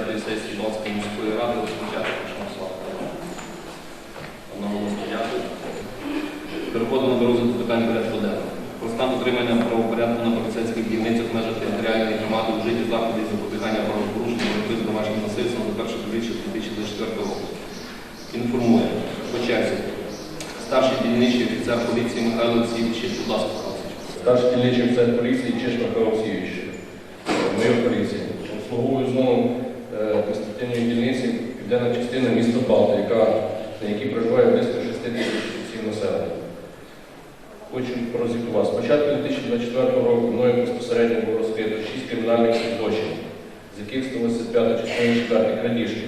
55-ї сесії Балської міської ради розпочати? Одноголосно дякую. Переходимо до розгляду питань порядку денного. Про стан дотримання правопорядку на поліцейських дільницях в межах територіальної громади у житті заходів запобігання правопорушень боротьби з домашнім насильством до 1 півріччя 2024 року. Інформує по черзі. Старший дільничий офіцер поліції Михайло Олексійович, будь ласка, Старший дільничий офіцер поліції Чеш Михайло Олексійович. Майор поліції. Обслуговую е, адміністративної дільниці південна частина міста Балта, на якій проживає близько 6 тисяч осіб населення. Хочу прозвітувати. З початку 2024 року мною безпосередньо було розкрито 6 кримінальних злочинів, з яких 185 частина 4 крадіжки,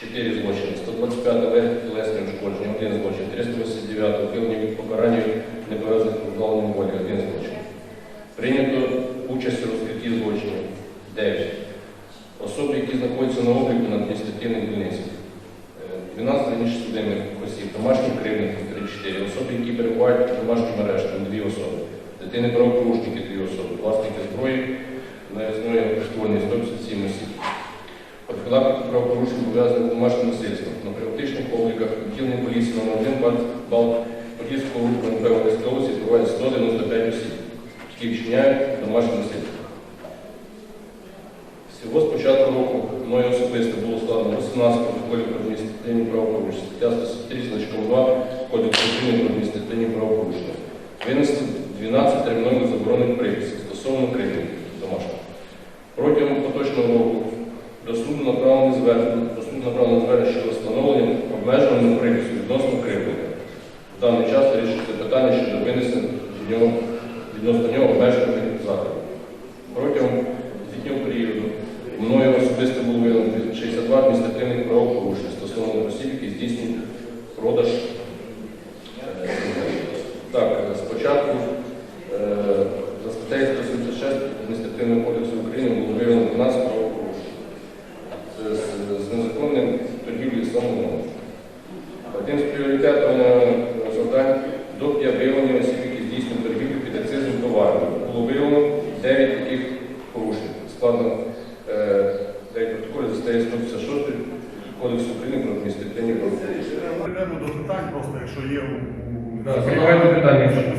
4 злочини, 125 легкі тілесні ушкодження, 1 злочин, 389 ухилення від покарання з позбавленням волі, 1 злочин. Прийнято участь у розкритті злочинів 9. Особи, які знаходяться на обліку на адміністративних дільницях. Е, 12 раніше судимих осіб, домашніх кривдників 34, особи, які перебувають під домашнім арештом 2 особи, дитини правопорушники 2 особи, власники зброї наїзної прикольної 157 осіб. Профілактика правопорушень пов'язаних з домашнім насильством. На приватичних обліках відділення поліції номер 1 бал, Подільського руху Одеської області проводять 195 осіб, які вчиняють домашнє насильство. Всього з початку року мною особисто було складено 18 протоколів про адміністративні правопорушення, стаття 173 значком 2 Кодексу України про адміністративні правопорушення. Винесли 12 термінових заборонених приписів стосовно кривди домашнього. Протягом поточного року до суду направлено звернення, до суду звернення щодо встановлення обмеженого припису відносно кривдника. В даний час вирішується питання щодо винесення відносно нього обмежених заходів. Протягом літнього періоду мною особисто було виявлено 62 адміністративних правопорушень стосовно осіб, які здійснюють продаж. е, Так, е, спочатку е, за статтею 176 адміністративного кодексу України було виявлено 12 правопорушень з, з, з незаконним торгівлею самому. Одним з пріоритетів е, завдань доки виявлення осіб, які здійснюють торгівлю під акцизним товаром. Було виявлено 9 таких порушень. Складно е, 9 протоколів за статтею 156 Кодексу України про адміністративні правопорушення. Перейдемо до питань, просто якщо є у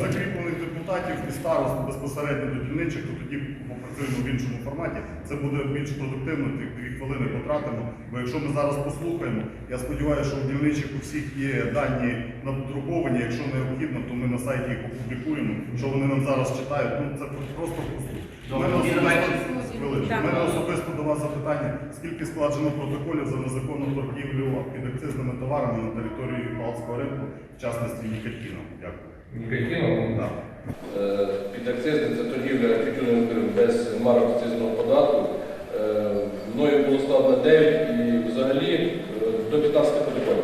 закріплених депутатів і старост безпосередньо до дільничих, то тоді попрацюємо в іншому форматі. Це буде більш продуктивно, тих дві хвилини потратимо. Бо якщо ми зараз послухаємо, я сподіваюся, що у дільничих у всіх є дані надруковані. Якщо необхідно, то ми на сайті їх опублікуємо. Що вони нам зараз читають, ну це просто послух. У мене особисто- до вас запитання, скільки складено протоколів за незаконну торгівлю під акцизними товарами на території Балтського ринку, в частності Нікотіном. Дякую. Нікотином? Да. Е, Під акцизне це торгівля виробом без марок акцизного податку. Е, Мною було складно 9 і взагалі е, до 15 протоколів.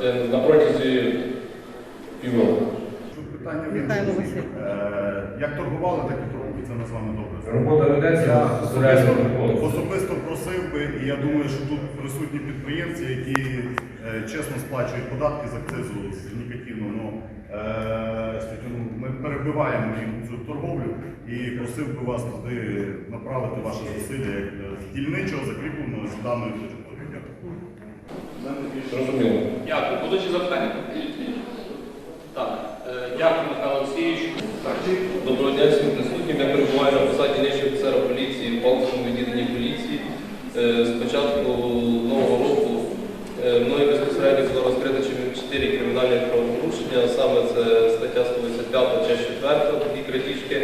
Це на протязі півроку. Питання в Михайло іншому. Як торгували, так і торгують. Це ми з вами добре. Робота ведеться Я особисто, особисто просив би, і я думаю, що тут присутні підприємці, які е, чесно сплачують податки з акцизу з нікотину. Ну, е, ми перебиваємо їм цю торговлю і просив би вас туди направити ваше зусилля як е, з дільничого закріпленого з даною територією. Дякую. Зрозуміло. Дякую. Будуть ще запитання? Так. Е, Дякую, Михайло Олексійович. Доброго дня всім присутнім. Я перебуваю на посаді нижчого офіцера поліції в Павловському відділенні поліції. Е, З початку нового року е, мною безпосередньо було розкрито 4 кримінальні правопорушення, саме це стаття 125, часть 4, такі крадіжки,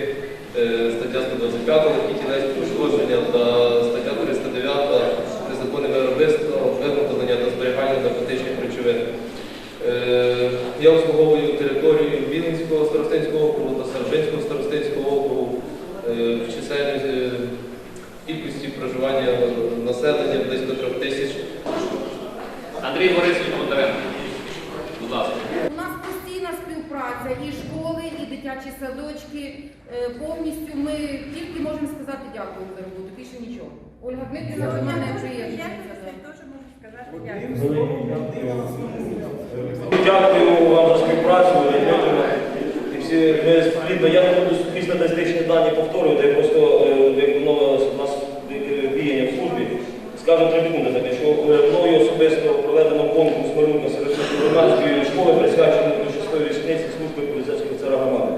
е, стаття 125, такі тілесні пошкодження та стаття 309, незаконне виробництво, виготовлення та зберігання наркотичних речовин. Я обслуговую територію Вінницького старостинського округу та Старобинського старостинського округу е, в чисельній е, кількості проживання населення близько трьох тисяч. Андрій Борисович Бондаренко. Будь ласка. У нас постійна співпраця і школи, і дитячі садочки. наволочки. Е, Повністю ми тільки можемо сказати дякую за роботу, більше нічого. Ольга Дмитрівна до мене приємно. Дякую вам за співпрацю, І всі ми плідно. Я не буду після статистичні дані повторювати, я просто е, воно у нас діяння в службі. Скажу три секунди що е, мною особисто проведено конкурс Марунка серед громадської школи, присвячений до шестої річниці служби поліцейського офіцера громади.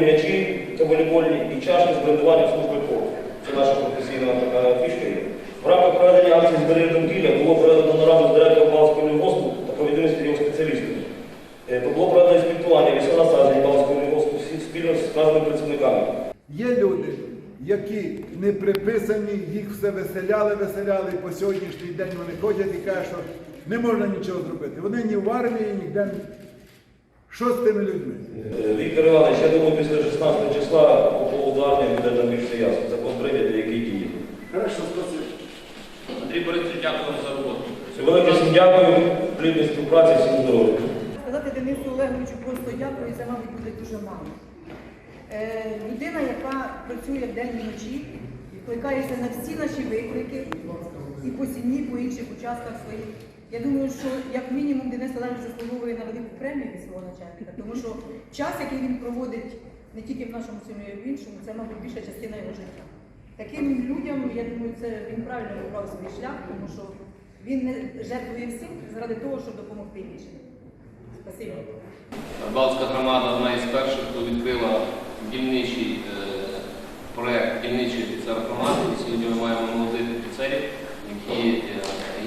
Футбольні м'ячі та волейбольні і чашки з брендуванням служби ПО. Це наша професійна така фішка. є. В рамках проведення акції «Збери довкілля» було проведено нараду з директором Балського госпу та повідомити його спеціалістів. Е, Було проведено інспектування військового насадження Балського госпу спільно з вказаними працівниками. Є люди, які не приписані, їх все веселяли, веселяли, і по сьогоднішній день вони ходять і кажуть, що не можна нічого зробити. Вони ні в армії, ніде. Що з тими людьми? Е, Віктор Іванович, я думаю, після 16 числа по поводу армії буде нам більше ясно. Закон прийнятий, який діє. Хорошо, спасибо. Андрій Борисович, дякую за роботу. Все велике всім дякую, плідної співпраці, всім здоров'я. Сказати Денису Олеговичу просто дякую, це, мабуть, буде дуже мало. Е, людина, яка працює вдень і вночі, відкликається на всі наші виклики і по сім'ї, по інших участках своїх. Я думаю, що як мінімум Денис Олегович заслуговує на велику премію від свого начальника, тому що час, який він проводить не тільки в нашому селі, а й в іншому, це, мабуть, більша частина його життя. Таким людям, я думаю, це він правильно вибрав свій шлях, тому що він не жертвує всім заради того, щоб допомогти іншим. Спасибо. Балтська громада одна із перших, хто відкрила дільничий е, проект дільничий офіцер громади. Сьогодні ми маємо молодих офіцерів, які е,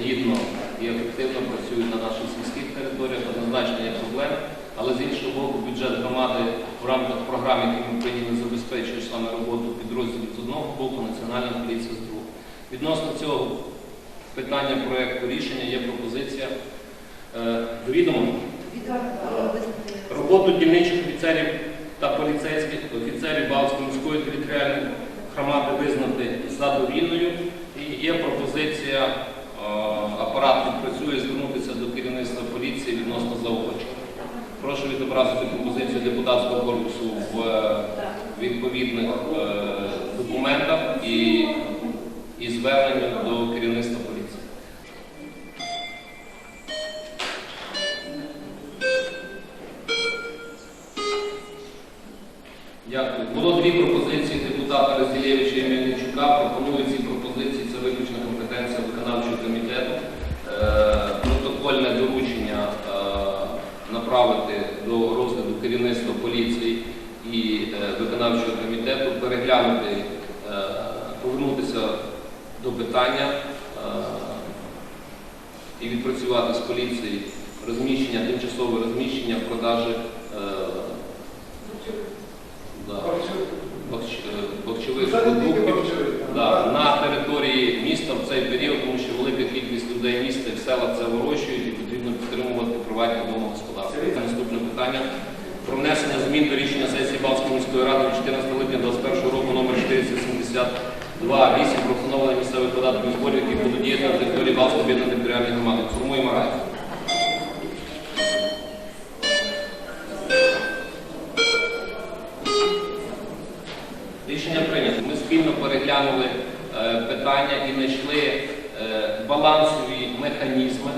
гідно і ефективно працюють на наших сільських територіях. Однозначно є проблем. Але з іншого боку, бюджет громади в рамках програм, які ми прийняли, забезпечує саме роботу підрозділів з одного боку, Національна поліція з другого. Відносно цього питання проекту рішення є пропозиція е, до відома. Роботу дільничих офіцерів та поліцейських офіцерів Балтської міської територіальної громади визнати задовільною. І є пропозиція, е, апарат відпрацює, звернутися до керівництва поліції відносно заохочення. Прошу відобразити пропозицію депутатського корпусу в е, відповідних е, документах і, зверненням до керівництва розгляду керівництва поліції і е, виконавчого комітету, переглянути, е, повернутися до питання е, і відпрацювати з поліцією розміщення, тимчасове розміщення продажі да, бахчових продуктів да, на території міста в цей період, тому що велика кількість людей міста і в селах це вирощують і потрібно підтримувати приватні домогосподарства. Наступне питання про внесення змін до рішення сесії Балтської міської ради 14 липня 2021 року номер 472 8 про встановлення місцевих податків зборів, які будуть діяти на території Балтської об'єднаної територіальної громади. Формуємо раді. Рішення прийнято. Ми спільно переглянули е, питання і знайшли е, балансові механізми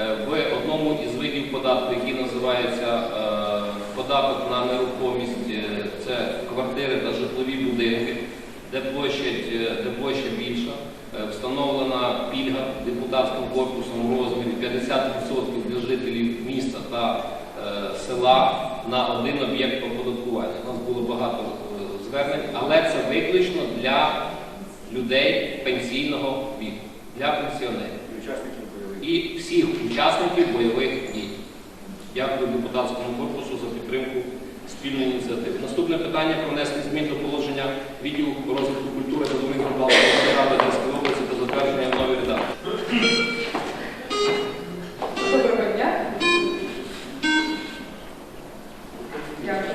е, в одному із видів податку, який називається податок на нерухомість. Е, Це квартири та житлові будинки, де площа, де площа більша. Е, Встановлена пільга депутатським корпусом у розмірі 50% для жителів міста та е, села на один об'єкт оподаткування. У нас було багато е, звернень, але це виключно для людей пенсійного віку, для пенсіонерів і всіх учасників бойових дій. Дякую депутатському корпусу підтримку спільної ініціативи. Наступне питання про внесення змін до положення відділу розвитку культури та туризму ради Донецької області та затвердження нової редакції. Доброго дня. Дякую.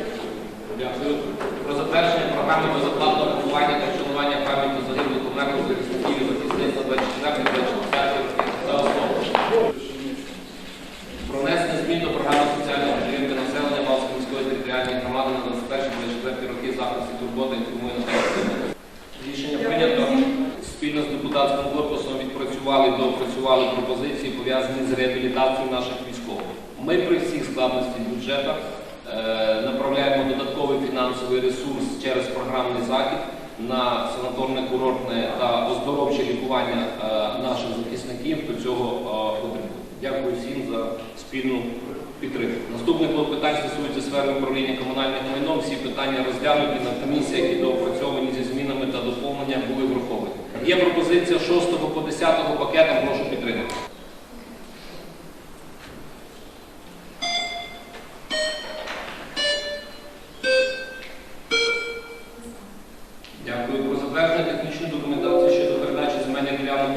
Дякую. Про затвердження програми безоплатного поховання та вшанування пам'яті загиблих померлих захисників і захисниць на 24-25 роки за основу. Про внесення змін до програми соціальної підтримки населення Балтської міської територіальної з реабілітацією наших військових. Ми при всіх складності бюджету е, направляємо додатковий через програмний захід на санаторне-курортне та оздоровче лікування е, наших захисників, хто цього е, потребує. Дякую всім за спільну підтримку. Наступне блок питань стосується сфери управління комунальним майном. Всі питання розглянуті на комісіях і доопрацьовані зі змінами та доповненням були враховані. Є пропозиція 6 по 10 пакетам, прошу підтримати.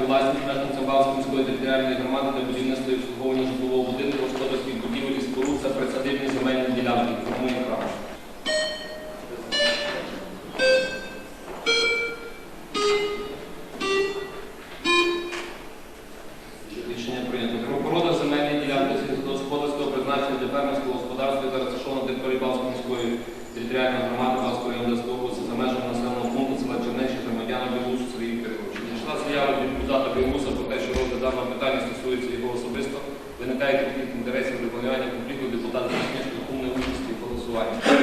У власність мешканцям Балської міської територіальної громади для будівництва і обслуговування житлового будинку, господарських будівель і споруд за присадибні земельні ділянки. Формує право. dane wewnętrzne, ogólne użytki pozostałości.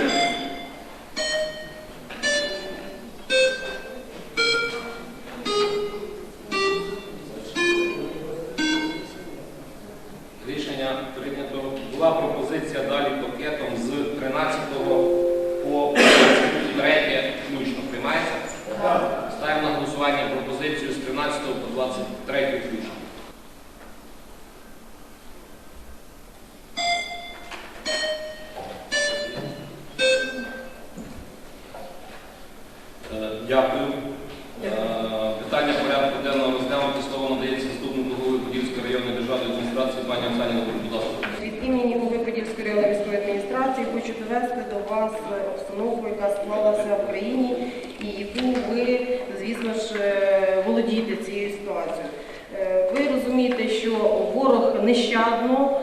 Дякую. Е, Питання порядку денного розглянути. Слово надається заступнику голови Подільської районної державної адміністрації пані Оксані ласка. Від імені голови Подільської районної міської адміністрації хочу довести до вас обстановку, яка склалася в країні, і яку ви, звісно ж, е, володієте цією ситуацією. Е, Ви розумієте, що ворог нещадно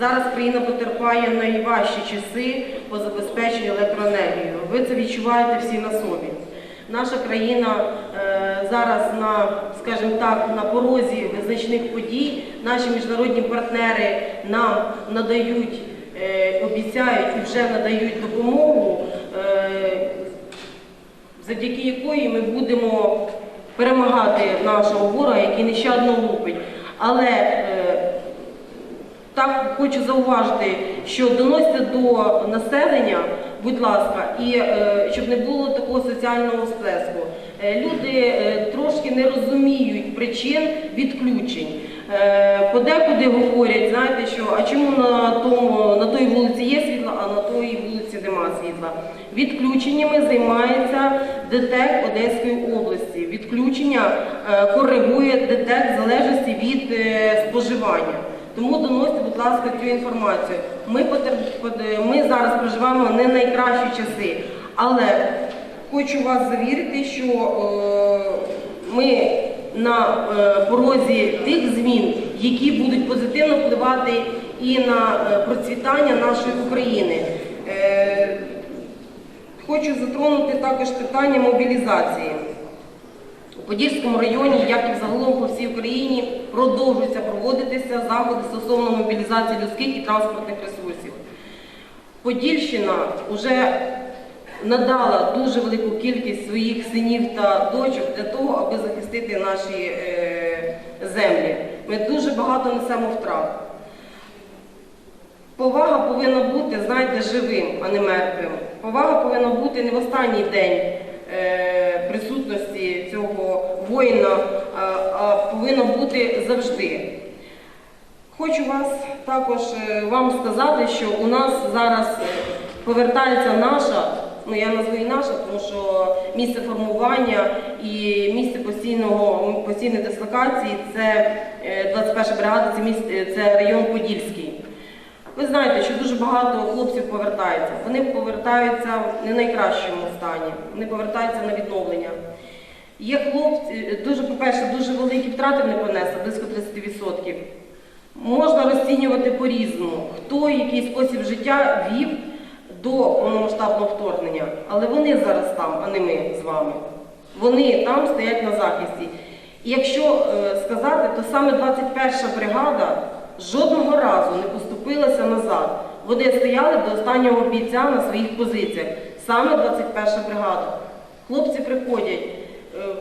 Зараз країна потерпає найважчі часи по забезпеченню електроенергією. Ви це відчуваєте всі на собі. Наша країна е, зараз на, скажімо так, на порозі визначних подій. Наші міжнародні партнери нам надають, е, обіцяють і вже надають допомогу, е, завдяки якої ми будемо перемагати нашого ворога, який нещадно лупить. Але так хочу зауважити, що доносьте до населення, будь ласка, і е, щоб не було такого соціального сплеску. Е, люди е, трошки не розуміють причин відключень. Подекуди говорять, знаєте, що а чому на тому на той вулиці є світло, а на той вулиці нема світла. Відключеннями займається ДТЕК Одеської області. Відключення коригує ДТЕК в залежності від споживання. Тому доносьте, будь ласка, цю інформацію. Ми, ми зараз проживаємо не найкращі часи, але хочу вас завірити, що е, ми на е, порозі тих змін, які будуть позитивно впливати і на е, процвітання нашої України. Хочу затронути також питання мобілізації. У Подільському районі, як і загалом по всій Україні, продовжуються проводитися заходи стосовно мобілізації людських і транспортних ресурсів. Подільщина вже надала дуже велику кількість своїх синів та дочок для того, аби захистити наші е, землі. Ми дуже багато несемо втрат. Повага повинна бути, знаєте, живим, а не мертвим. Повага повинна бути не в останній день е, а, а повинна бути завжди. Хочу вас також е, вам сказати, що у нас зараз е, повертається наша, ну я назву і наша, тому що місце формування і місце постійного постійної дислокації це е, 21 бригада, це місце, це район Подільський. Ви знаєте, що дуже багато хлопців повертаються. Вони повертаються в не найкращому стані, вони повертаються на відновлення. Є хлопці, дуже, по-перше, дуже великі втрати не понесли, близько 30%. Можна розцінювати по-різному, хто який спосіб життя вів до повномасштабного вторгнення. Але вони зараз там, а не ми з вами. Вони там стоять на захисті. І якщо е, сказати, то саме 21 бригада жодного разу не поступилася назад. Вони стояли до останнього бійця на своїх позиціях. Саме 21 бригада. Хлопці приходять е,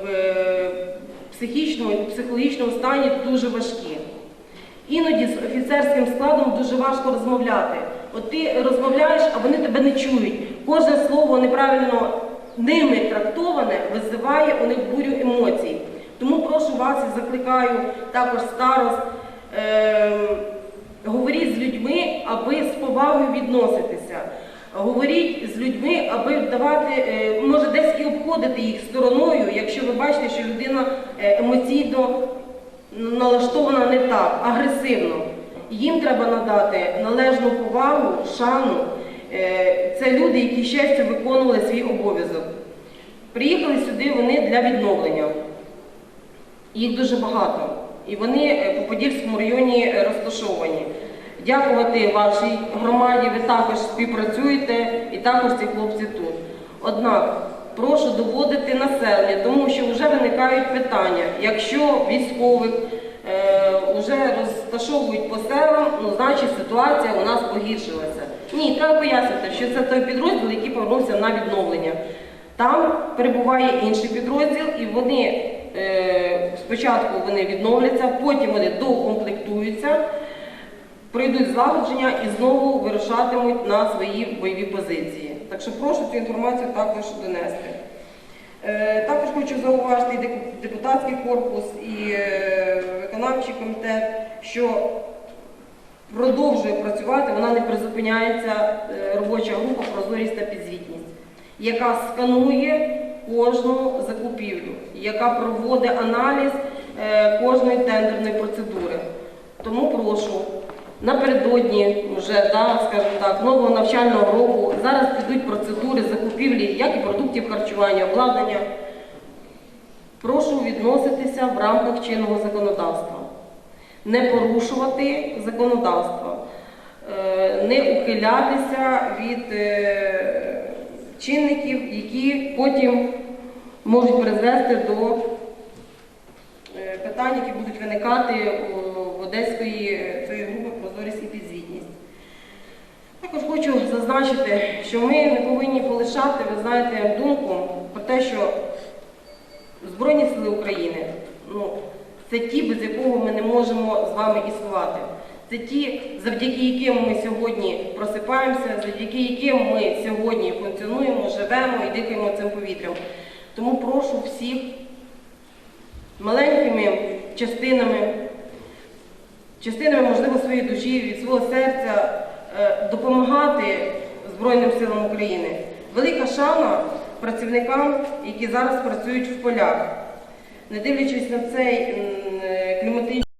в е, психічному і психологічному стані дуже важкі. Іноді з офіцерським складом дуже важко розмовляти. От ти розмовляєш, а вони тебе не чують. Кожне слово неправильно ними трактоване визиває у них бурю емоцій. Тому прошу вас і закликаю також старост, е, говоріть з людьми, аби з повагою відноситися. Говоріть з людьми, аби давати, е, може десь і обходити їх стороною, якщо ви бачите, що людина е, емоційно налаштована не так, агресивно. Їм треба надати належну повагу, шану. Е, Це люди, які щастя виконували свій обов'язок. Приїхали сюди вони для відновлення. Їх дуже багато. І вони е, по Подільському районі розташовані. Дякувати вашій громаді, ви також співпрацюєте і також ці хлопці тут. Однак прошу доводити населення, тому що вже виникають питання. Якщо військових е, вже розташовують по селам, ну значить ситуація у нас погіршилася. Ні, треба пояснити, що це той підрозділ, який повернувся на відновлення. Там перебуває інший підрозділ, і вони е, спочатку вони відновляться, потім вони доукомплектуються, пройдуть злагодження і знову вирушатимуть на свої бойові позиції. Так що прошу цю інформацію також донести. Е, Також хочу зауважити і депутатський корпус, і е, виконавчий комітет, що продовжує працювати, вона не призупиняється е, робоча група Прозорість та підзвітність, яка сканує кожну закупівлю, яка проводить аналіз кожної тендерної процедури. Тому прошу напередодні вже, да, скажімо так, нового навчального року. Зараз підуть процедури закупівлі як і продуктів харчування, обладнання. Прошу відноситися в рамках чинного законодавства, не порушувати законодавство, е, не ухилятися від е, чинників, які потім можуть призвести до е, питань, які будуть виникати в Одеської цієї групи прозорість і підзвітність. Також хочу зазначити, що ми не повинні полишати, ви знаєте, думку про те, що Збройні сили України ну, це ті, без якого ми не можемо з вами існувати. Це ті, завдяки яким ми сьогодні просипаємося, завдяки яким ми сьогодні функціонуємо, живемо і дихаємо цим повітрям. Тому прошу всіх маленькими частинами, частинами, можливо, своєї душі, від свого серця допомагати Збройним силам України. Велика шана працівникам, які зараз працюють в полях. Не дивлячись на цей е, кліматичний